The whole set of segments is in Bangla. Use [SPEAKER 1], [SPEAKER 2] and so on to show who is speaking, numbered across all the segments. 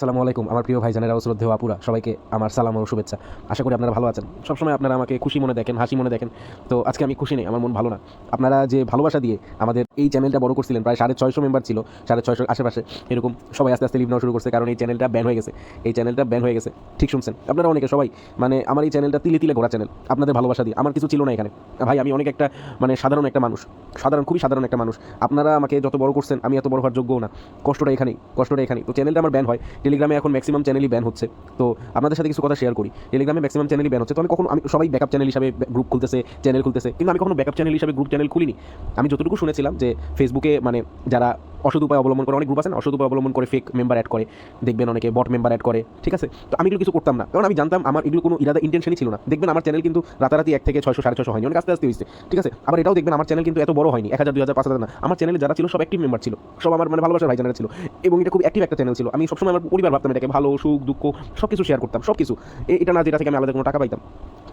[SPEAKER 1] আসসালামু আলাইকুম, আমার প্রিয় ভাইজানেরা ও শ্রদ্ধেয় আপুরা, সবাইকে আমার সালাম ও শুভেচ্ছা। আশা করি আপনারা ভালো আছেন। সবসময় আপনারা আমাকে খুশি মনে দেখেন, হাসি মনে দেখেন। তো আজকে আমি খুশি নেই, আমার মন ভালো না। আপনারা যে ভালোবাসা দিয়ে আমাদের এই চ্যানেলটা বড় করছিলেন, প্রায় সাড়ে ছয়শো মেম্বার ছিল, সাড়ে ছয়শোর আশেপাশে, এরকম সবাই আস্তে আস্তে লিভ নেওয়া শুরু করছে, কারণ এই চ্যানেলটা ব্যান হয়ে গেছে। এই চ্যানেলটা ব্যান হয়ে গেছে। ঠিক শুনছেন? আপনারা অনেকে সবাই মানে আমার এই চ্যানেলটা তিলে তিলে ঘোরা চ্যানেল, আপনাদের ভালোবাসা দিয়ে। আমার কিছু ছিল না এখানে। ভাই, আমি অনেক একটা মানে সাধারণ একটা মানুষ। সাধারণ, খুবই সাধারণ একটা মানুষ। আপনারা আমাকে যত বড় করছেন, আমি এত বড় হওয়ার যোগ্যও না। কষ্টটা এখানেই কষ্টটা এখানেই। তো চ্যানেলটা আমার ব্যান হয়। টেলিগ্রামে এখন ম্যাক্সিমাম চ্যানেলই ব্যান হচ্ছে। তো আপনাদের সাথে কিছু কথা শেয়ার করি। টেলিগ্রামে ম্যাক্সিমাম চ্যানেলই ব্যান হচ্ছে। তো আমি কখনো আমি সবাই ব্যাকআপ চ্যানেল হিসাবে গ্রুপ খুলতেছে চ্যানেল খুলতেছে। কিন্তু আমি কখনো ব্যাকআপ চ্যানেল হিসাবে গ্রুপ চ্যানেল খুলিনি। আমি যতটুকু শুনেছিলাম যে ফেসবুকে মানে যারা অসৎ উপায় অবলম্বন করে অনেক গ্রুপ আছে না অসৎ উপায় অবলম্বন করে ফেক মেম্বার অ্যাড করে। দেখবেন অনেকে বট মেম্বার অ্যাড করে। ঠিক আছে? তো আমি এগুলো কিছু করতাম না। কারণ আমি জানতাম আমার এগুলো কোনো ইরাদা ইন্টেনশনই ছিল না। দেখবেন আমার চ্যানেল কিন্তু রাতারাতি এক থেকে ছয়শো, সাড়ে ছশো হয়নি। অনেক আস্তে আস্তে হয়েছে। ঠিক আছে? আবার এটাও দেখবেন আমার চ্যানেল কিন্তু এত বড় হয়নি। এক হাজার, দুই হাজার, পাঁচ হাজার না। আমার চ্যানেলে যারা ছিল সব অ্যাক্টিভ মেম্বার ছিল। সব আমার মানে ভালোবাসার ভাইজানেরা ছিল। এবং এটা খুব অ্যাক্টিভ একটা চ্যানেল ছিল। আমি সবসময় আমার পরিবার ভাবতাম এটাকে ভালো সুখ, দুঃখ সব কিছু শেয়ার করতাম সব কিছু এটা না যেটা থেকে আমি আলাদা কোনো টাকা পাইতাম।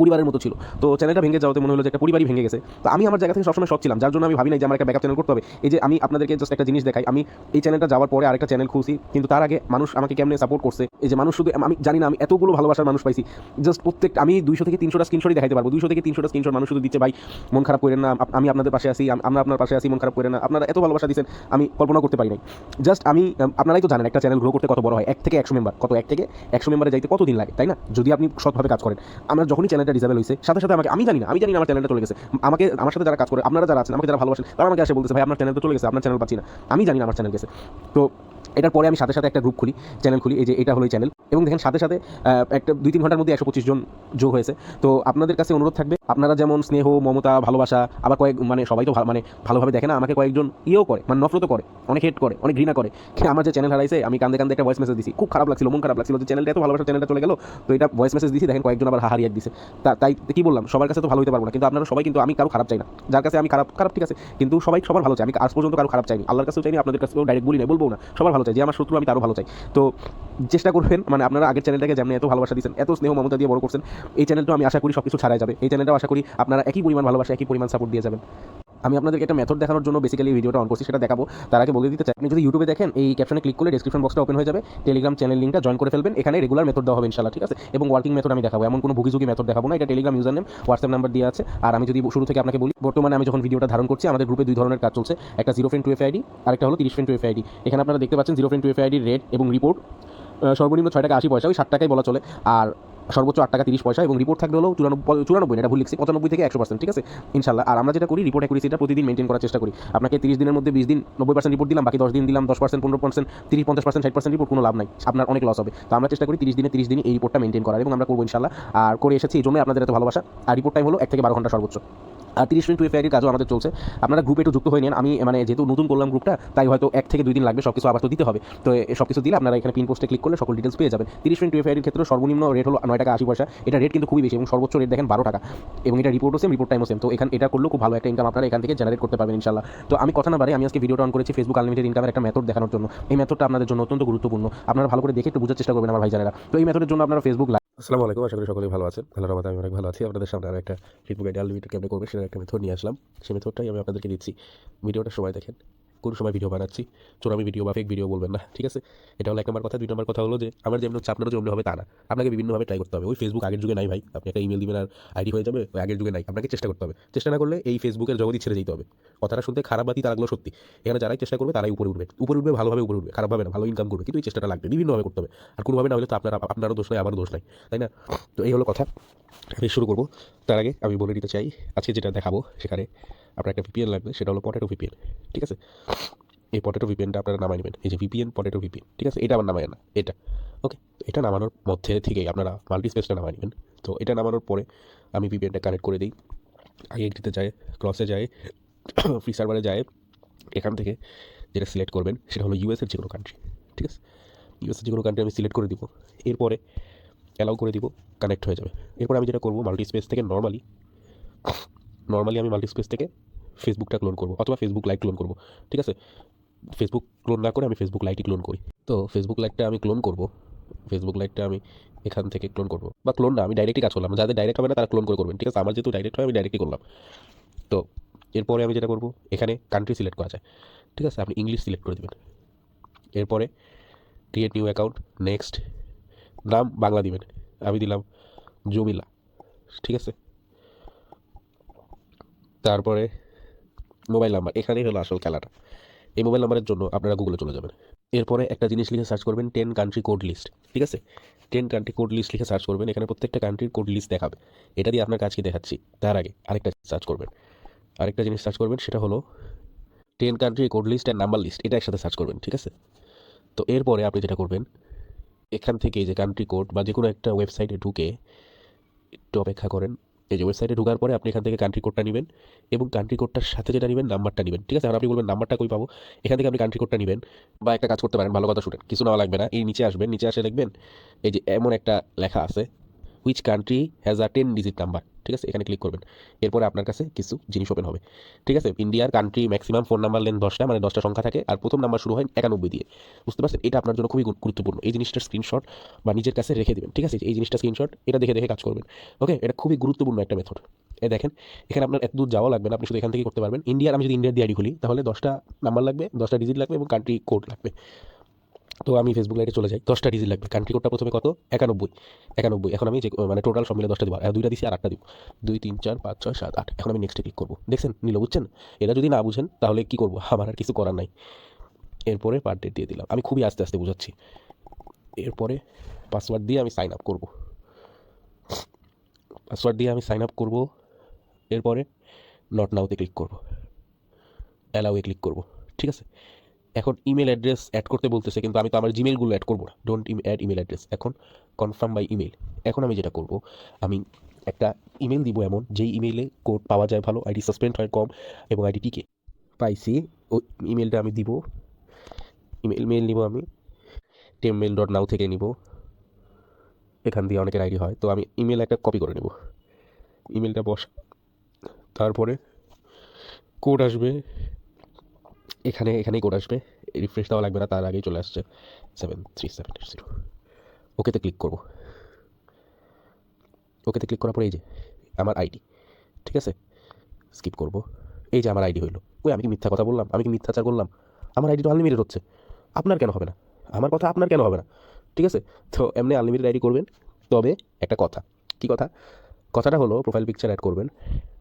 [SPEAKER 1] পরিবারের মতো ছিল। তো চ্যানেলটা ভেঙে যাওয়াতে মনে হলো যে একটা পরিবারই ভেঙে গেছে। তো আমি আমার জায়গা থেকে সবসময় সব ছিলাম। যার জন্য আমি ভাবি নাই যে আমার একটা ব্যাকআপ চ্যানেল করতে হবে। এই যে আমি আপনাদেরকে জাস্ট একটা জিনিস দেখাই। আমি এই চ্যানেলটা যাওয়ার পরে আরেকটা চ্যানেল খুলছি। কিন্তু তার আগে মানুষ আমাকে কেমনে সাপোর্ট করছে? এই যে মানুষ শুধু আমি জানি না, আমি এতগুলো ভালোবাসার মানুষ পাইছি। জাস্ট প্রত্যেক আমি দুইশো থেকে তিনশোটা স্ক্রিনশটই দেখাতে পারব। দুইশো থেকে তিনশোটা স্ক্রিনশট মানুষ শুধু দিচ্ছে, ভাই, মন খারাপ করেন না। আমি আপনাদের পাশে আসি আমরা আপনার পাশে আছি, মন খারাপ করেন না। আপনারা এত ভালোবাসা দিচ্ছেন আমি কল্পনা করতে পারি নাই। জাস্ট আমি আপনারাই তো জানেন, একটা চ্যানেল গ্রো করতে কত বড় হয়। এক থেকে একশো মেম্বার কত? এক থেকে একশো মেম্বারে যাইতে কত দিন লাগে, তাই না? যদি আপনি সৎভাবে কাজ করেন। আমরা যখনই চ্যানেলটা ডিসেবল হয়েছে সাথে সাথে আমাকে আমি জানি না, আমি জানি না আমার চ্যানেলটা চলে গেছে। আমাকে আমার সাথে যারা কাজ করে, আপনারা যারা আছেন, আমাকে যারা ভালোবাসেন, তারা আমাকে এসে বলতেছে, ভাই, আপনার চ্যানেল তো চলে গেছে, আপনার চ্যানেল পাচ্ছি না। আমি জানি না আমার চ্যানেল গেছে। তো এটার পরে আমি সাথে সাথে একটা গ্রুপ খুলি চ্যানেল খুলি, এই যে এটা হলো এই চ্যানেল এবং দেখেন সাথে সাথে একটা দুই তিন ঘণ্টার মধ্যে একশো পঁচিশ জন যোগ হয়েছে। তো আপনাদের কাছে অনুরোধ থাকবে, আপনারা যেমন স্নেহ, মমতা, ভালোবাসা, আবার কয়েক মানে সবাই তো মানে ভালোভাবে দেখে না, আমাকে কয়েকজন ইয়েও করে মানে নফরতও করে, অনেক হেট করে, অনেক ঘৃণা করে। আমার যে চ্যানেল হারাইছে, আমি কান্দে কান্দে একটা ভয়েস মেসেজ দিছি, খুব খারাপ লাগছিল, মন খারাপ লাগছিল যে চ্যানেলটা এত ভালোবাসা চ্যানেলটা চলে গেল, তো এটা ভয়েস মেসেজ দিছি, দেখেন কয়েকজন আবার হাহারিয়ে দিছে। তাই কি বললাম, সবার কাছে তো ভালো হতে পারব না, কিন্তু আপনারা সবাই কিন্তু আমি কারও খারাপ চাই না। যার কাছে আমি খারাপ খারাপ ঠিক আছে, কিন্তু সবাই সবার ভালো চাই আমি আজ পর্যন্ত কারও খারাপ চাইনি। আল্লাহর কাছেও চাইনি, আপনাদের কাছেও ডাইরেক্ট বলি না বলব না, সবার ভালো চাই, যে আমার শত্রু আমি তারও ভালো চাই। তো চেষ্টা করবেন মানে আপনারা আগের চ্যানেলটাকে যেমন এত ভালোবাসা দিচ্ছেন এত স্নেহ মমতা দিয়ে বড় করছেন, এই চ্যানেলটা আমি আশা করি সব কিছু ছাড়াই যাবে। এই চ্যানেলটাও আশা করি আপনারা একই পরিমাণ ভালোবাসা, একই পরিমাণ সাপোর্ট দিয়ে যাবেন। আমি আপনাদেরকে একটা মেথড দেখানোর জন্য বেসিক্যালি ভিডিওটা অন করছি, সেটা দেখাবো। তার আগে বলে দিতে চাই, আপনি যদি ইউটিউবে দেখেন, এই ক্যাপশনে ক্লিক করলে ডিসক্রিপশন বক্সটা ওপেন হয়ে যাবে টেলিগ্রাম চ্যানেল লিঙ্কটা জয়েন করে ফেলবেন, এখানে রেগুলার মেথড দেওয়া হবে ইনশাল্লাহ ঠিক আছে? এবং ওয়ার্কিং মেথড আমি দেখাবো, এমন কোনো ভুগিঝুগি মেথড দেখাবো না, এটা Telegram user name WhatsApp number দিয়ে আছে। আর আমি যদি শুরু থেকে আপনাকে বলি, বর্তমানে আমি যখন ভিডিওটা ধারণ করছি, আমাদের গ্রুপে দুই ধরনের কাজ চলছে, একটা zero friend two F ID আর একটা হলো তিরিশ ফ্রেন্ড টু এফ আইডি এখানে আপনারা দেখতে পাচ্ছেন জিরো ফ্রেন্ড টু এফ আইডির রেট এবং রিপোর্ট সর্বনিম্ন ছয় টাকা আশি পয়সা, ওই ষাট টাকাই বলা চলে। আর সর্বোচ্চ আট টাকা তিরিশ পয়সা এবং রিপোর্ট থাকলে হলো চুরানব্বই চুরানব্বই এটা ভুল লিখছি পঁচানব্বই থেকে একশো পার্সেন্ট ঠিক আছে? ইনশাল্লাহ আর আমরা যেটা করি রিপোর্ট অ্যাকুরেসিটা প্রতিদিন মেনটেন করার চেষ্টা করি। আপনাকে তিরিশ দিনের মধ্যে বিশ দিন নব্বই পার্সেন্ট রিপোর্ট দিলাম, বাকি দশ দিন দিলাম, দশ পার্সেন্ট পনেরো পার্সেন্ট তিরিশ, পঞ্চাশ পার্সেন্ট ষাট পার্সেন্ট রিপোর্ট কোনো লাভ নাই। আপনার অনেক লস হবে। তো আমরা চেষ্টা করি তিরিশ দিনে তিরিশ দিনে এই রিপোর্টটা মেনটেন করার এবং আমরা করব ইনশাল্লাহ আর করে এসেছি, এই জন্য আপনাদের এত ভালোবাসা। আর রিপোর্ট টাইম হলো এক থেকে বারো ঘণ্টা সর্বোচ্চ। আর তিরিশ মিনিট টুয়েফআইডির কাজও আমাদের চলছে। আপনারা গ্রুপে একটু যুক্ত হয়ে নিন। আমি মানে যেহেতু নতুন করলাম গ্রুপটা তাই হয়তো এক থেকে দুই দিন লাগবে সব কিছু আবার তো দিতে হবে। তো সব কিছু দিলে আপনারা এখানে পিন পোস্টে ক্লিক করলে সকল ডিটেলস পেয়ে যাবেন। তিরিশ মিনিট টুয়েফআইডির ক্ষেত্রে সর্বনিম্ন রেট হলো নয় টাকা আশি পয়সা। এটা রেট কিন্তু খুবই বেশি এবং সর্বোচ্চ রেট দেখেন বারো টাকা। এবং এটা রিপোর্টও সেম রিপোর্ট টাইমও সেম তো এখানে, এটা করলেও খুব ভালো একটা ইনকাম আপনারা এখান থেকে জেনারেট করতে পারবেন ইনশাল্লাহ তো আমি কথা না বারে আমি আজকে ভিডিওটা অন করেছি ফেসবুক আনলিমিটেড ইনকামের একটা মেথড দেখানোর জন্য। এই মেথডটা আপনাদের জন্য অত্যন্ত গুরুত্বপূর্ণ। আপনারা ভালো করে দেখে একটু বোঝার চেষ্টা করবেন আমার ভাইজানেরা। তো এই মেথডের জন্য আপনারা ফেসবুক আসসালামু আলাইকুম, আশা করি সকলেই ভালো আছেন। ভালো রহমতে আমি অনেক ভালো আছি। আপনাদের সামনে আমি একটা ফিটবুক আইডি আনলিমিটেড কেমন করবে সেটা একটা মেথড নিয়ে আসলাম। সেই মেথডটাই আমি আপনাদেরকে দিচ্ছি। ভিডিওটা সময় দেখেন। কোন সময় ভিডিও বানাচ্ছি। চোরামি ভিডিও বা ফেক ভিডিও বলবেন না, ঠিক আছে? এটা হলো এক নম্বর কথা। দুই নম্বর কথা হলো যে, আমার যেমন হচ্ছে আপনারও যেমন হবে তা না। আপনাকে বিভিন্নভাবে ট্রাই করতে হবে। ওই ফেসবুক আগের যুগে নাই ভাই। আপনি একটা ইমেল দিবেন আর আইডি হয়ে যাবে, ওই আগের যুগে নাই। আপনাকে চেষ্টা করতে হবে। চেষ্টা না করলে এই ফেসবুকের জগতই ছেড়ে যেতে হবে। কথাটা শুনতে খারাপ বাতি তারাগুলো সত্যি। এখানে যারাই চেষ্টা করবে, তারাই উপরে উঠবে। উপরে উঠবে, ভালোভাবে উপরে উঠবে। খারাপভাবে না, ভালো ইনকাম করবে। কিন্তু এই চেষ্টাটা লাগবে। বিভিন্নভাবে করতে হবে। আর কোনোভাবে না হলে তো আপনার, আপনারও দোষ নাই আমারও দোষ নাই। তাই না? তো এই হলো কথা। আমি শুরু করব। তার আগে আমি বলে দিতে চাই, আজকে যেটা দেখাবো সেখানে আপনার একটা ভিপিএন লাগবে, সেটা হলো পটেটো ভিপিএন ঠিক আছে? এই পটেটো ভিপিএনটা আপনারা নামাই নেবেন। এই যে ভিপিএন পটেটো ভিপিএন ঠিক আছে? এটা আমার নামায় না, এটা ওকে এটা নামানোর মধ্যে থেকেই আপনারা মাল্টি স্পেসটা নামাই নেবেন। তো এটা নামানোর পরে আমি ভিপিএনটা কানেক্ট করে দিই। আইএনটিতে যায় ক্রসে যায় ফ্রি সার্ভারে যায়, এখান থেকে যেটা সিলেক্ট করবেন, সেটা হলো ইউএসের যে কোনো কান্ট্রি ঠিক আছে? ইউএসের যে কোনো কান্ট্রি আমি সিলেক্ট করে দিব, এরপরে অ্যালাউ করে দিব কানেক্ট হয়ে যাবে। এরপর আমি যেটা করব মাল্টি স্পেস থেকে নর্মালি নর্মালি আমি মাল্টি স্পেস থেকে ফেসবুকটা ক্লোন করব অথবা ফেসবুক লাইক ক্লোন করব, ঠিক আছে? ফেসবুক ক্লোন না করে আমি ফেসবুক লাইটই ক্লোন করি। তো ফেসবুক লাইটটা আমি ক্লোন করব ফেসবুক লাইটটা আমি এখান থেকে ক্লোন করব। বা ক্লোন না, আমি ডাইরেক্টই কাজ করলাম, যাদের ডাইরেক্ট হবে না তারা ক্লোন করে করবেন, ঠিক আছে? আমার যেহেতু ডাইরেক্ট হয়, আমি ডাইরেক্টই করলাম। তো এরপরে আমি যেটা করব, এখানে কান্ট্রি সিলেক্ট করা যায়, ঠিক আছে? আপনি ইংলিশ সিলেক্ট করে দেবেন। এরপরে ক্রিয়েট নিউ অ্যাকাউন্ট নেক্সট নাম বাংলা দিবেন। আমি দিলাম জমিলা ঠিক আছে? তারপরে মোবাইল নাম্বার, এখানেই হলো আসল খেলাটা। এই মোবাইল নাম্বারের জন্য আপনারা গুগলে চলে যাবেন। এরপরে একটা জিনিস লিখে সার্চ করবেন টেন কান্ট্রি কোড লিস্ট ঠিক আছে? টেন কান্ট্রি কোড লিস্ট লিখে সার্চ করবেন, এখানে প্রত্যেকটা কান্ট্রির কোড লিস্ট দেখাবে। এটা দিয়ে আপনার কাজকে দেখাচ্ছি, তার আগে আরেকটা সার্চ করবেন। আরেকটা জিনিস সার্চ করবেন, সেটা হলো ten country code list and number list এটা একসাথে সার্চ করবেন, ঠিক আছে? তো এরপরে আপনি যেটা করবেন, এখান থেকে যে কান্ট্রি কোড বা যে কোনো একটা ওয়েবসাইটে ঢুকে একটু অপেক্ষা করেন এই যে ওয়েবসাইটে ঢোকার পরে আপনি এখান থেকে কান্ট্রি কোডটা নেবেন এবং কান্ট্রি কোডটার সাথে যেটা নেবেন নাম্বারটা নেবেন। ঠিক আছে? আর আপনি বলবেন নাম্বারটা কই পাবো? এখান থেকে আপনি কান্ট্রি কোডটা নেবেন বা একটা কাজ করতে পারেন, ভালো কথা শুনেন। কিছু নেওয়া লাগবে না। এই নিচে আসবেন, নিচে আসে দেখবেন এই যে এমন একটা লেখা আছে। Which country has a ten digit number ঠিক আছে? এখানে ক্লিক করবেন। এরপরে আপনার কাছে কিছু জিনিস ওপেন হবে। ঠিক আছে? ইন্ডিয়ার কান্ট্রি ম্যাক্সিমাম ফোন নাম্বার লেন দশটা মানে দশটা সংখ্যা থাকে, আর প্রথম নাম্বার শুরু হয় একানব্বই দিয়ে। বুঝতে পারছেন? এটা আপনার জন্য খুবই গুরুত্বপূর্ণ। এই জিনিসটার স্ক্রিনশট বা নিজের কাছে রেখে দেবেন, ঠিক আছে? এই জিনিসটা স্ক্রিনশট এটা দেখে দেখে কাজ করবেন। ওকে এটা খুবই গুরুত্বপূর্ণ একটা মেথড এ দেখেন, এখানে আপনার এত দূর যাওয়া লাগবে না, আপনি শুধু এখান থেকে করতে পারবেন। ইন্ডিয়ার আমি যদি ইন্ডিয়ার দিয়ে আইডি খুলি তাহলে দশটা নাম্বার লাগবে, দশটা ডিজিট লাগবে এবং কান্ট্রি কোড লাগবে। তো আমি ফেসবুক লাইটে চলে যাই। দশটা ডিজিট লাগবে। কান্ট্রি কোডটা প্রথমে কত? একানব্বই। একানব্বই। এখন আমি যে মানে টোটাল সব মিলে দশটা দিব। দুইটা দিছি আর আটটা দিব। দুই, তিন, চার, পাঁচ, ছয়, সাত, আট। এখন আমি নেক্সটে ক্লিক করব। দেখছেন? নিল, বুঝছেন? এটা যদি না বুঝেন, তাহলে কি করব? আমার আর কিছু করার নাই। এরপরে পার ডেট দিয়ে দিলাম। আমি খুবই আস্তে আস্তে বুঝাচ্ছি। এরপরে পাসওয়ার্ড দিয়ে আমি সাইন আপ করব। পাসওয়ার্ড দিয়ে আমি সাইন আপ করব। এরপরে নট নাওতে ক্লিক করব। অ্যালাউয়ে ক্লিক করব। ঠিক আছে? এখন ইমেল অ্যাড্রেস অ্যাড করতে বলতেছে, কিন্তু আমি তো আমার জিমেলগুলো অ্যাড করব না। ডোন্ট ইম অ্যাড ইমেল অ্যাড্রেস এখন কনফার্ম বাই ইমেল এখন আমি যেটা করব, আমি একটা ইমেল দিব এমন, যেই ইমেলে কোড পাওয়া যায় ভালো আইডি সাসপেন্ড হয় কম, এবং আইডি টিকে। পাইছি ওই ইমেলটা আমি দিব। ইমেল মেল নিব আমি। টেমমেল ডট নাও থেকে নিব। এখান দিয়ে অনেকের আইডি হয়। তো আমি ইমেল একটা কপি করে নেব। ইমেলটা বস, তারপরে কোড আসবে। এখানে, এখানেই কোড আসবে। রিফ্রেশ দেওয়া লাগবে না, তার আগেই চলে আসছে seven three seven eight zero ওকেতে ক্লিক করব। ওকেতে ক্লিক করার পরে এই যে, আমার আইডি ঠিক আছে? স্কিপ করব। এই যে আমার আইডি হইল। ওই আমি কি মিথ্যা কথা বললাম? আমি কি মিথ্যাচার করলাম? আমার আইডি তো আনলিমিটেড হচ্ছে। আপনার কেন হবে না? আমার কথা আপনার কেন হবে না? ঠিক আছে? তো এমনি আনলিমিটেড আইডি করবেন। তবে একটা কথা, কি কথা? কথাটা হলো প্রোফাইল পিকচার অ্যাড করবেন।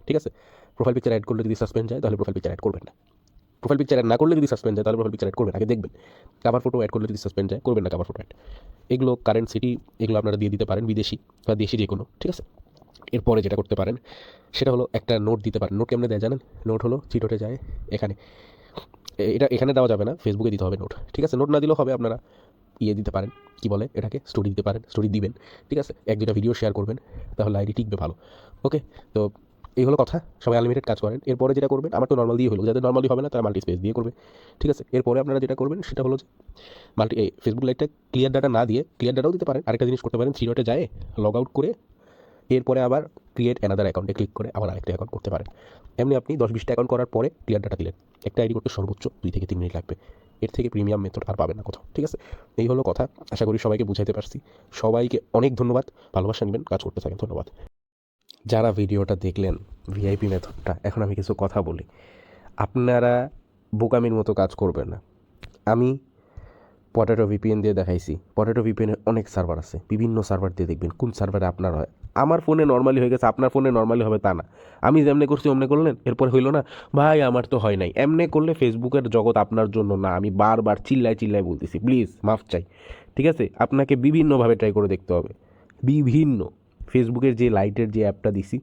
[SPEAKER 1] ঠিক আছে? প্রোফাইল পিকচার অ্যাড করলে যদি সাসপেন্ড যায়, তাহলে প্রোফাইল পিকচার অ্যাড করবেন না। প্রোফাইল পিকচার অ্যাড না করলে যদি সাসপেন্ড যায় তাহলে প্রোফাইল পিকচার অ্যাড করবেন, আগে দেখবেন। কাভার ফটো অ্যাড করলে যদি সাসপেন্ড যায় করবেন না কাভার ফটো অ্যাড এগুলো কারেন্ট সিটি এগুলো আপনারা দিয়ে দিতে পারেন, বিদেশি বা দেশি যে কোনো ঠিক আছে? এরপরে যেটা করতে পারেন, সেটা হলো একটা নোট দিতে পারেন। নোট কেমনে দেয় জানেন? নোট হলো চিটোটে যায় এখানে। এটা এখানে দেওয়া যাবে না ফেসবুকে দিতে হবে নোট ঠিক আছে? নোট না দিলেও হবে, আপনারা ইয়ে দিতে পারেন। কি বলে? এটাকে স্টোরি দিতে পারেন স্টোরি দিবেন। ঠিক আছে? এক দুটা ভিডিও শেয়ার করবেন, তাহলে আইডি টিকবে ভালো। ওকে তো এই হলো কথা, সবাই আনলিমিটেড কাজ করেন। এরপরে যেটা করবেন, আমার তো নর্মাল দিয়ে হলো যাদের নর্মালি হবে না, তারা মাল্টি স্পেস দিয়ে করবে। ঠিক আছে? এরপরে আপনারা যেটা করবেন, সেটা হলো যে মাল্টি এই ফেসবুক লাইটটা ক্লিয়ার ডাটা না দিয়ে ক্লিয়ার ডাটাও দিতে পারেন। আরেকটা জিনিস করতে পারেন থ্রি ডটে যায় লগ আউট করে, এরপরে আবার ক্রিয়েট অ্যানাদার অ্যাকাউন্টে ক্লিক করে, আবার আরেকটা অ্যাকাউন্ট করতে পারেন। এমনি আপনি দশ বিশটা অ্যাকাউন্ট করার পরে ক্লিয়ার ডাটা দিলেন। একটা আইডি করতে সর্বোচ্চ দুই থেকে তিন মিনিট লাগবে। এর থেকে প্রিমিয়াম মেথড আর পাবেন না কোথাও। ঠিক আছে? এই হলো কথা। আশা করি সবাইকে বুঝাইতে পারছি। সবাইকে অনেক ধন্যবাদ। ভালোবাসা নেবেন, কাজ করতে থাকেন। ধন্যবাদ। যারা ভিডিওটা দেখলেন ভিআইপি মেথডটা, এখন আমি কিছু কথা বলি। আপনারা বোকামির মতো কাজ করবেন না। আমি পটেটো ভিপিএন দিয়ে দেখাইছি। পটেটো ভিপিএনের অনেক সার্ভার আছে। বিভিন্ন সার্ভার দিয়ে দেখবেন কোন সার্ভারে আপনার হয়। আমার ফোনে নর্মালি হয়ে গেছে, আপনার ফোনে নর্মালি হবে তা না। আমি যেমনে করছি, অমনে করলেন? এরপর হইল না, ভাই, আমার তো হয় নাই। এমনে করলে ফেসবুকের জগৎ আপনার জন্য না। আমি বারবার চিল্লায় চিল্লায় বলতেছি, প্লিজ, মাফ চাই। ঠিক আছে? আপনাকে বিভিন্নভাবে ট্রাই করে দেখতে হবে। বিভিন্ন। ফেসবুকের যে লাইটের যে অ্যাপটা দিছি,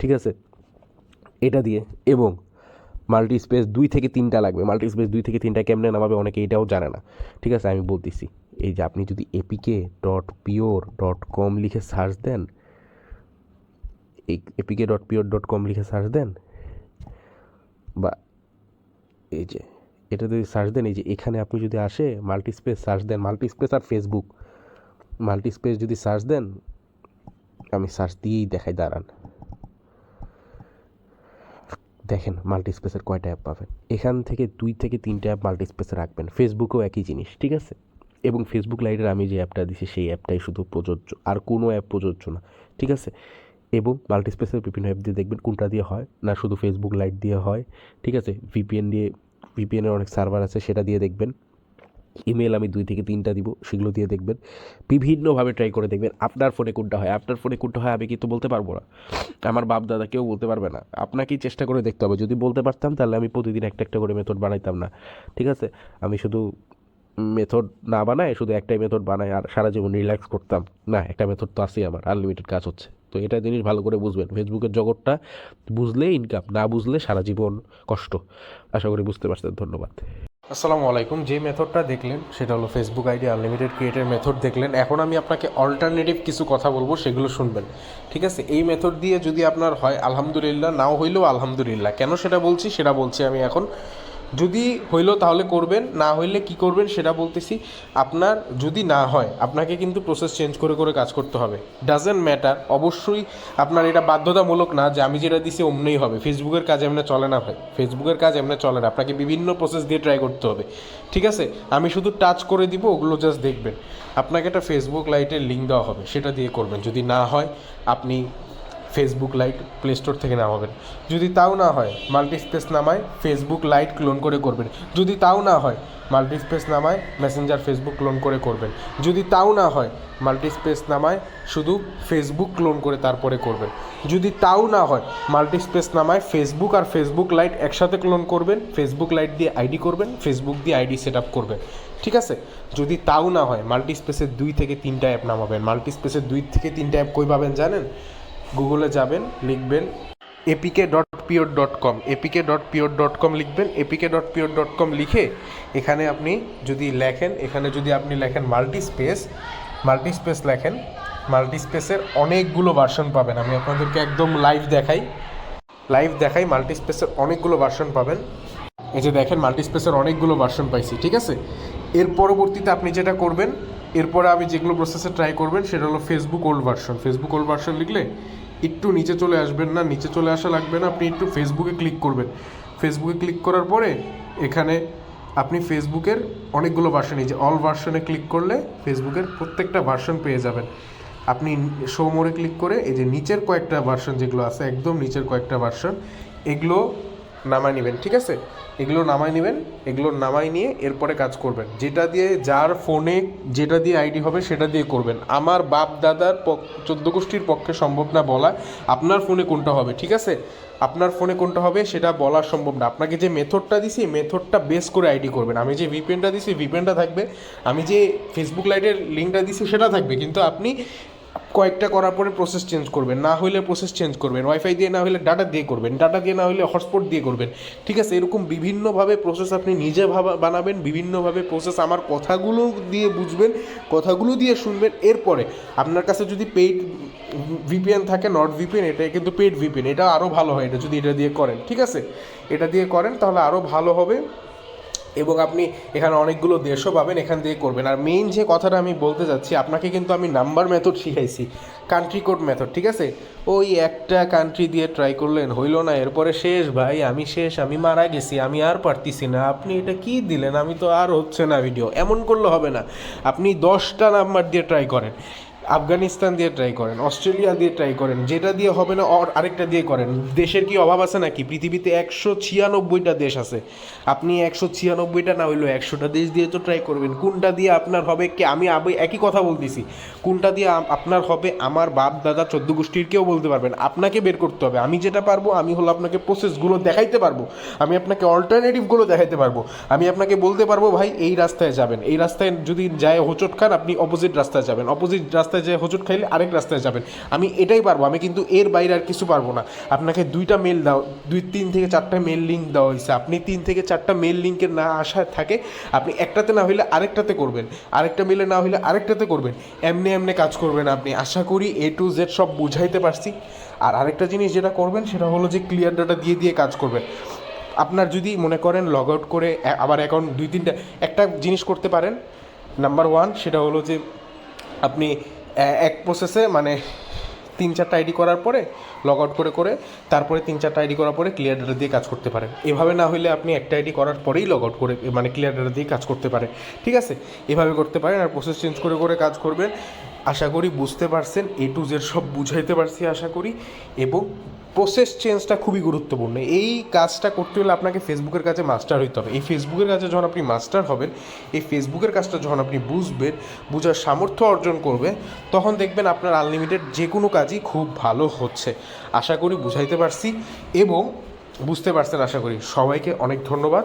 [SPEAKER 1] ঠিক আছে? এটা দিয়ে এবং মাল্টি স্পেস দুই থেকে তিনটা লাগবে। মাল্টি স্পেস দুই থেকে তিনটা কেমনে নামাবে অনেকে এটাও জানে না। ঠিক আছে, আমি বলতেছি, এই যে আপনি যদি APK dot pure dot com লিখে সার্চ দেন, এই APK dot pure dot com লিখে সার্চ দেন, বা এই যে এটা যদি সার্চ দেন, এই যে এখানে আপনি যদি আসে মাল্টি স্পেস সার্চ দেন মাল্টি স্পেস আর ফেসবুক মাল্টি স্পেস যদি সার্চ দেন আমি সার্চ দিয়েই দেখাই, দাঁড়ান। দেখেন মাল্টি স্পেসের কয়টা অ্যাপ পাবেন। এখান থেকে দুই থেকে তিনটা অ্যাপ মাল্টি স্পেসে রাখবেন। ফেসবুকেও একই জিনিস, ঠিক আছে? এবং ফেসবুক লাইটের আমি যে অ্যাপটা দিছি, সেই অ্যাপটাই শুধু প্রযোজ্য, আর কোনো অ্যাপ প্রযোজ্য না, ঠিক আছে? এবং মাল্টি স্পেসের বিভিন্ন অ্যাপ দিয়ে দেখবেন কোনটা দিয়ে হয়, না শুধু ফেসবুক লাইট দিয়ে হয়, ঠিক আছে? ভিপিএন দিয়ে ভিপিএনের অনেক সার্ভার আছে, সেটা দিয়ে দেখবেন। ইমেল আমি দুই থেকে তিনটা দিব, সেগুলো দিয়ে দেখবেন। বিভিন্নভাবে ট্রাই করে দেখবেন আপনার ফোনে কোনটা হয়। আপনার ফোনে কোনটা হয় আমি কিন্তু বলতে পারব না। আমার বাপ দাদা কেউ বলতে পারবে না। আপনাকেই চেষ্টা করে দেখতে হবে। যদি বলতে পারতাম তাহলে আমি প্রতিদিন একটা একটা করে মেথড বানাইতাম না। ঠিক আছে? আমি শুধু মেথড না বানাই শুধু একটাই মেথড বানাই আর সারা জীবন রিল্যাক্স করতাম। না, একটা মেথড তো আছেই আমার আনলিমিটেড কাজ হচ্ছে। তো এটা জিনিস ভালো করে বুঝবেন। ফেসবুকের জগৎটা বুঝলে ইনকাম না বুঝলে সারা জীবন কষ্ট। আশা করি বুঝতে পারছেন। ধন্যবাদ।
[SPEAKER 2] আসসালামু আলাইকুম। যে মেথডটা দেখলেন, সেটা হলো ফেসবুক আইডি আনলিমিটেড ক্রিয়েটের মেথড দেখলেন। এখন আমি আপনাকে অল্টারনেটিভ কিছু কথা বলব, সেগুলো শুনবেন। ঠিক আছে? এই মেথড দিয়ে যদি আপনার হয়, আলহামদুলিল্লাহ, নাও হইলেও আলহামদুলিল্লাহ। কেন সেটা বলছি? সেটা বলছি আমি এখন। যদি হইল তাহলে করবেন, না হইলে কি করবেন সেটা বলতেছি। আপনার যদি না হয়, আপনাকে কিন্তু প্রসেস চেঞ্জ করে করে কাজ করতে হবে। ডাজেন্ট ম্যাটার অবশ্যই আপনার এটা বাধ্যতামূলক না যে আমি যেটা দিছি অমনিই হবে। ফেসবুকের কাজ এমনি চলে না ভাই। ফেসবুকের কাজ এমনি চলে না। আপনাকে বিভিন্ন প্রসেস দিয়ে ট্রাই করতে হবে। ঠিক আছে? আমি শুধু টাচ করে দিব, ওগুলো জাস্ট দেখবেন। আপনাকে একটা ফেসবুক লাইটের লিঙ্ক দেওয়া হবে। সেটা দিয়ে করবেন। যদি না হয়, আপনি ফেসবুক লাইট প্লে স্টোর থেকে নামাবেন যদি তাও না হয় মাল্টি স্পেস নামায় ফেসবুক লাইট ক্লোন করে করবেন। যদি তাও না হয় মাল্টি স্পেস নামায় মেসেঞ্জার ফেসবুক ক্লোন করে করবেন। যদি তাও না হয় মাল্টি স্পেস নামায় শুধু ফেসবুক ক্লোন করে তারপরে করবেন। যদি তাও না হয় মাল্টি স্পেস নামায় ফেসবুক আর ফেসবুক লাইট একসাথে ক্লোন করবেন। ফেসবুক লাইট দিয়ে আইডি করবেন ফেসবুক দিয়ে আইডি সেট আপ করবেন। ঠিক আছে? যদি তাও না হয় মাল্টি স্পেসের দুই থেকে তিনটা অ্যাপ নামাবেন। মাল্টি স্পেসের দুই থেকে তিনটা অ্যাপ কই পাবেন জানেন? গুগলে যাবেন, লিখবেন APK dot pure dot com, APK dot pure dot com লিখবেন, APK dot pure dot com লিখে এখানে আপনি যদি লেখেন, এখানে যদি আপনি লেখেন মাল্টি স্পেস মাল্টি স্পেস লেখেন মাল্টি স্পেসের অনেকগুলো ভার্সন পাবেন। আমি আপনাদেরকে একদম লাইভ দেখাই। লাইভ দেখাই মাল্টি স্পেসের অনেকগুলো ভার্সন পাবেন। এই যে দেখেন মাল্টি স্পেসের অনেকগুলো ভার্সন পাইছি, ঠিক আছে? এর পরবর্তীতে আপনি যেটা করবেন, এরপরে আমি যেগুলো প্রসেসে ট্রাই করবেন, সেটা হলো Facebook old version Facebook old version লিখলে একটু নিচে চলে আসবেন না, নিচে চলে আসা লাগবে না, আপনি একটু ফেসবুকে ক্লিক করবেন। ফেসবুকে ক্লিক করার পরে এখানে আপনি ফেসবুকের অনেকগুলো ভার্সন এই যে অল ভার্সনে ক্লিক করলে ফেসবুকের প্রত্যেকটা ভার্সন পেয়ে যাবেন। আপনি শো মোড়ে ক্লিক করে এই যে নিচের কয়েকটা ভার্সন যেগুলো আছে, একদম নিচের কয়েকটা ভার্সন এগুলো নামায় নেবেন, ঠিক আছে? এগুলো নামায় নেবেন, এগুলো নামাই নিয়ে এরপরে কাজ করবেন। যেটা দিয়ে যার ফোনে যেটা দিয়ে আইডি হবে সেটা দিয়ে করবেন। আমার বাপ দাদার চোদ্দ গোষ্ঠীর পক্ষে সম্ভব না বলা, আপনার ফোনে কোনটা হবে, ঠিক আছে? আপনার ফোনে কোনটা হবে সেটা বলা সম্ভব না। আপনাকে যে মেথডটা দিছি, মেথডটা বেস করে আইডি করবেন। আমি যে ভিপেনটা দিছি ভিপেনটা থাকবে। আমি যে ফেসবুক লাইটের লিঙ্কটা দিছি, সেটা থাকবে। কিন্তু আপনি কয়েকটা করার পরে প্রসেস চেঞ্জ করবেন। না হলে প্রসেস চেঞ্জ করবেন। ওয়াইফাই দিয়ে না হলে ডাটা দিয়ে করবেন। ডাটা দিয়ে না হলে হটস্পট দিয়ে করবেন। ঠিক আছে, এরকম বিভিন্নভাবে প্রসেস আপনি নিজে ভাবা, বানাবেন। বিভিন্নভাবে প্রসেস আমার কথাগুলো দিয়ে বুঝবেন, কথাগুলো দিয়ে শুনবেন। এরপরে আপনার কাছে যদি পেইড ভিপিএন থাকে নট ভিপিএন এটা কিন্তু পেইড ভিপিএন এটা আরও ভালো হয়, এটা যদি এটা দিয়ে করেন। ঠিক আছে? এটা দিয়ে করেন, তাহলে আরও ভালো হবে। এবং আপনি এখানে অনেকগুলো দেশও পাবেন, এখান থেকে করবেন। আর মেইন যে কথাটা আমি বলতে যাচ্ছি, আপনাকে কিন্তু আমি নাম্বার মেথড শিখাইছি কান্ট্রি কোড মেথড ঠিক আছে? ওই একটা কান্ট্রি দিয়ে ট্রাই করলেন, হইল না, এরপরে শেষ, ভাই, আমি শেষ, আমি মারা গেছি, আমি আর পারতেছি না, আপনি এটা কি দিলেন? আমি তো আর হচ্ছে না ভিডিও এমন করলে হবে না। আপনি দশটা নাম্বার দিয়ে ট্রাই করেন। আফগানিস্তান দিয়ে ট্রাই করেন, অস্ট্রেলিয়া দিয়ে ট্রাই করেন, যেটা দিয়ে হবে না আর আরেকটা দিয়ে করেন। দেশের কি অভাব আছে নাকি? পৃথিবীতে একশো ছিয়ানব্বইটা দেশ আছে। আপনি একশো ছিয়ানব্বইটা না হইলেও একশোটা দেশ দিয়ে তো ট্রাই করবেন। কোনটা দিয়ে আপনার হবে কে আমি আবে একই কথা বলতেছি। কোনটা দিয়ে আপনার হবে, আমার বাপ, দাদা, চোদ্দ গোষ্ঠীর কেউ বলতে পারবেন। আপনাকে বের করতে হবে। আমি যেটা পারব, আমি হলো আপনাকে প্রসেসগুলো দেখাইতে পারব। আমি আপনাকে অল্টারনেটিভগুলো দেখাইতে পারব। আমি আপনাকে বলতে পারব, ভাই, এই রাস্তায় যাবেন। এই রাস্তায় যদি যায় হোচট খান, আপনি অপোজিট রাস্তায় যাবেন। অপোজিট রাস্তায় যে হোঁচট খাইলে আরেক রাস্তায় যাবেন। আমি এটাই পারব, আমি কিন্তু এর বাইরে আর কিছু পারব না। আপনাকে দুইটা মেল দাও, দুই, তিন থেকে চারটা মেল লিঙ্ক দেওয়া হয়েছে। আপনি তিন থেকে চারটা মেল লিঙ্কের না আসা থাকে, আপনি একটাতে না হইলে আরেকটাতে করবেন। আরেকটা মেলে না হইলে আরেকটাতে করবেন। এমনি এমনি কাজ করবেন আপনি। আশা করি এ টু জেড সব বুঝাইতে পারছি। আর আরেকটা জিনিস যেটা করবেন, সেটা হলো যে ক্লিয়ার ডাটা দিয়ে দিয়ে কাজ করবেন। আপনার যদি মনে করেন লগ আউট করে আবার অ্যাকাউন্ট দুই, তিনটা, একটা জিনিস করতে পারেন। নাম্বার ওয়ান সেটা হলো যে আপনি এক প্রসেসে মানে তিন চারটা আইডি করার পরে লগ আউট করে করে, তারপরে তিন চারটা আইডি করার পরে ক্লিয়ার ডাটা দিয়ে কাজ করতে পারেন। এভাবে না হলে আপনি একটা আইডি করার পরেই লগ আউট করে মানে ক্লিয়ার ডাটা দিয়ে কাজ করতে পারেন। ঠিক আছে? এভাবে করতে পারেন আর প্রসেস চেঞ্জ করে করে কাজ করবেন। আশা করি বুঝতে পারছেন এ টু জেড সব বুঝাইতে পারছি আশা করি, এবং প্রসেস চেঞ্জটা খুবই গুরুত্বপূর্ণ। এই কাজটা করতে হলে আপনাকে ফেসবুকের কাছে মাস্টার হইতে হবে। এই ফেসবুকের কাছে যখন আপনি মাস্টার হবেন, এই ফেসবুকের কাজটা যখন আপনি বুঝবেন, বুঝার সামর্থ্য অর্জন করবে তখন দেখবেন আপনার আনলিমিটেড যে কোনো কাজই খুব ভালো হচ্ছে। আশা করি বুঝাইতে পারছি, এবং বুঝতে পারছেন আশা করি। সবাইকে অনেক ধন্যবাদ।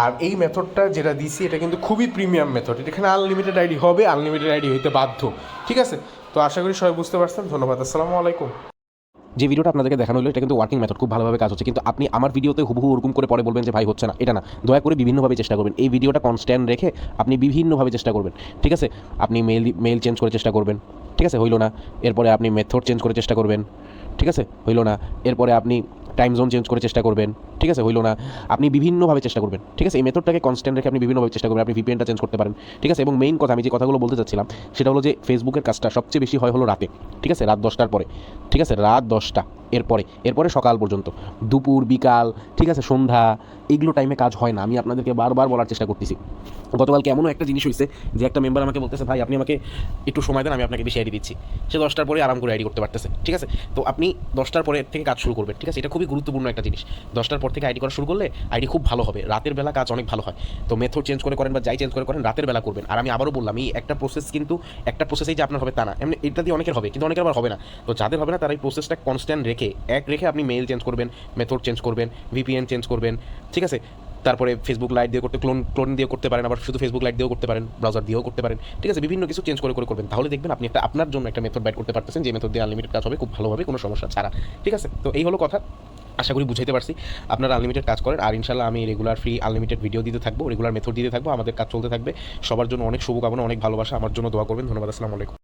[SPEAKER 2] আর এই মেথডটা যেটা দিছি, এটা কিন্তু খুবই প্রিমিয়াম মেথড এখানে আনলিমিটেড আইডি হবে আনলিমিটেড আইডি হইতে বাধ্য। ঠিক আছে? তো আশা করি সবাই বুঝতে পারছেন। ধন্যবাদ, আসসালামু আলাইকুম।
[SPEAKER 1] যে ভিডিওটা আপনাদেরকে দেখানো হলো, এটা কিন্তু ওয়ার্কিং মেথড খুব ভালোভাবে কাজ হচ্ছে। কিন্তু আপনি আমার ভিডিওতে হুবহু ওরকম করে পরে বলবেন যে, ভাই, হচ্ছে না, এটা না। দয়া করে বিভিন্নভাবে চেষ্টা করবেন। এই ভিডিওটা কনস্ট্যান্ট রেখে আপনি বিভিন্নভাবে চেষ্টা করবেন। ঠিক আছে? আপনি মেল মেল চেঞ্জ করে চেষ্টা করবেন। ঠিক আছে? হইল না। এরপরে আপনি মেথড চেঞ্জ করে চেষ্টা করবেন। ঠিক আছে? হইল না। এরপরে আপনি টাইম জোন চেঞ্জ করে চেষ্টা করবেন। ঠিক আছে? হইল না। আপনি বিভিন্নভাবে চেষ্টা করবেন, ঠিক আছে? এই মেথডটাকে কনস্ট্যান্ট রেখে আপনি বিভিন্নভাবে চেষ্টা করবেন, আপনি ভিপিএনটা চেঞ্জ করতে পারেন, ঠিক আছে? এবং মেইন কথা, আমি যে কথাগুলো বলতে চাচ্ছিলাম, সেটা হলো যে ফেসবুকের কাজটা সবচেয়ে বেশি হয় হলো রাতে, ঠিক আছে? রাত দশটার পরে, ঠিক আছে? রাত দশটা এরপরে এরপরে সকাল পর্যন্ত, দুপুর, বিকাল, ঠিক আছে? সন্ধ্যা, এগুলো টাইমে কাজ হয় না। আমি আপনাদেরকে বারবার বলার চেষ্টা করতেছি। গতকালকে এমনও একটা জিনিস হয়েছে যে একটা মেম্বার আমাকে বলতেছে, ভাই, আপনি আমাকে একটু সময় দেন, আমি আপনাকে বেশি আইডি দিচ্ছি। সে দশটার পরে আরাম করে আইডি করতে পারতেছে, ঠিক আছে? তো আপনি দশটার পরে থেকে কাজ শুরু করবেন, ঠিক আছে? এটা খুবই গুরুত্বপূর্ণ একটা জিনিস। দশটার পর থেকে আইডি করা শুরু করলে আইডি খুব ভালো হবে। রাতের বেলা কাজ অনেক ভালো হয়। তো মেথড চেঞ্জ করে করেন বা যাই চেঞ্জ করে করেন, রাতের বেলা করবেন। আর আমি আবারও বললাম, এই একটা প্রসেস কিন্তু, একটা প্রসেসেই যে আপনার হবে তা না। এমনি এটা দিয়ে অনেকের হবে, কিন্তু অনেকের আবার হবে না। তো যাদের হবে না, তারা এই প্রসেসটা কনস্ট্যান্ট রেখে, এক রেখে আপনি মেইল চেঞ্জ করবেন মেথড চেঞ্জ করবেন ভিপিএন চেঞ্জ করবেন, ঠিক আছে? তারপরে ফেসবুক লাইট দিয়ে করতে ক্লোন ক্লোন দিয়ে করতে পারেন, আবার শুধু ফেসবুক লাইট দিয়েও করতে পারেন ব্রাউজার দিয়েও করতে পারেন, ঠিক আছে? বিভিন্ন কিছু চেঞ্জ করে করে করবেন। তাহলে দেখবেন আপনি একটা আপনার জন্য একটা মেথড বাইট করতে পারতেছেন, যে মেথড দিয়ে আনলিমিটেড কাজ হবে, খুব ভালোভাবে কোনো সমস্যা ছাড়া, ঠিক আছে? তো এই হলো কথা। আশা করি বুঝাইতে পারছি। আপনারা আনলিমিটেড কাজ করেন, আর ইনশাল্লাহ আমি রেগুলার ফ্রি আনলিমিটেড ভিডিও দিতে থাকব রেগুলার মেথড দিতে থাকব, আমাদের কাজ চলতে থাকবে। সবার জন্য অনেক শুভকামনা, অনেক ভালোবাসা, আমার জন্য দোয়া করবেন। ধন্যবাদ, আসসালামু আলাইকুম।